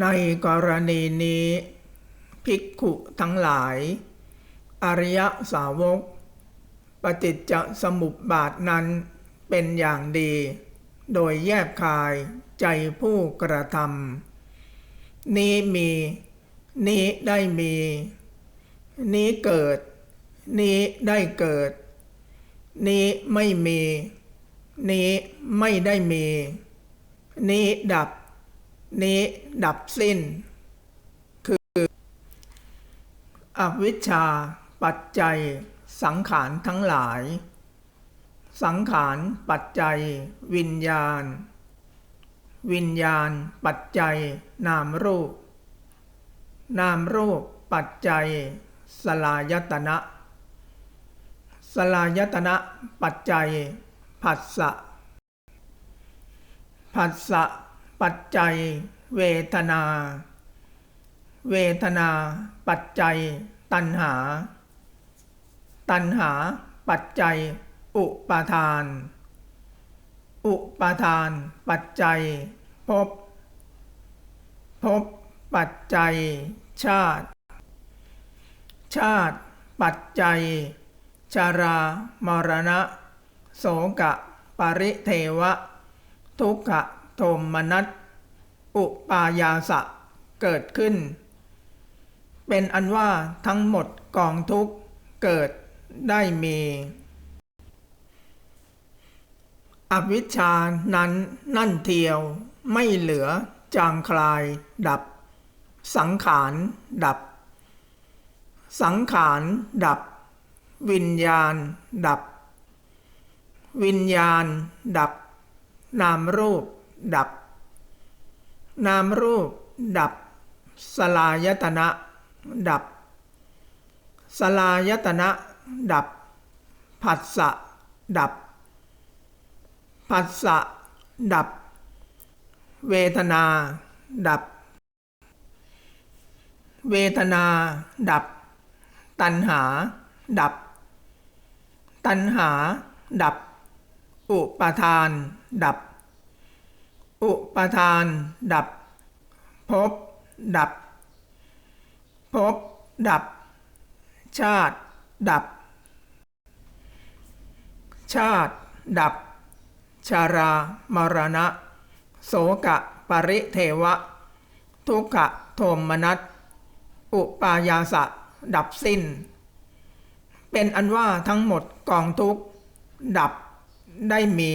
ในกรณีนี้ ภิกขุทั้งหลาย อริยสาวก ปฏิจจสมุปบาทนั้นเป็นอย่างดี โดยแยกคายใจผู้กระทำนี้มี นี้ได้มี นี้เกิด นี้ได้เกิด นี้ไม่มี นี้ไม่ได้มี นี้ดับ นี้ดับสิ้น คืออวิชชาปัจจัย สังขารทั้งหลาย สังขารปัจจัย วิญญาณ วิญญาณ ปัจจัย นามรูป นามรูป ปัจจัย สลายตนะสลายตนะ ปัจจัย ผัสสะผัสสะ ปัจจัย เวทนา เวทนา ปัจจัย ตัณหา ตัณหา ปัจจัย อุปาทาน อุปาทาน ปัจจัยภพภพปัจจัย ชาติ ชาติ ปัจจัย ชารามรณะ โสกะ ปริเทวะ ทุกขะ โทมนัสอุปายาสะเกิดขึ้น เป็นอันว่าทั้งหมดกองทุกข์เกิดได้มี อวิชชานั้นนั่นเทียวไม่เหลือจางคลายดับ สังขารดับ สังขารดับ วิญญาณดับ วิญญาณดับ นามรูป ดับ นามรูป ดับ สลายตนะ ดับ สลายตนะ ดับ ผัสสะ ดับ ผัสสะ ดับ เวทนา ดับ เวทนา ดับ ตัณหา ดับ ตัณหา ดับ อุปาทาน ดับ อุปทาน ดับภพดับภพดับ ชาติ ดับ ชาติ ดับ ชารามรณะ โสกะปริเทวะ ทุกขะโทมนัสอุปายาสะ ดับสิ้น เป็นอันว่าทั้งหมดกองทุกดับได้มี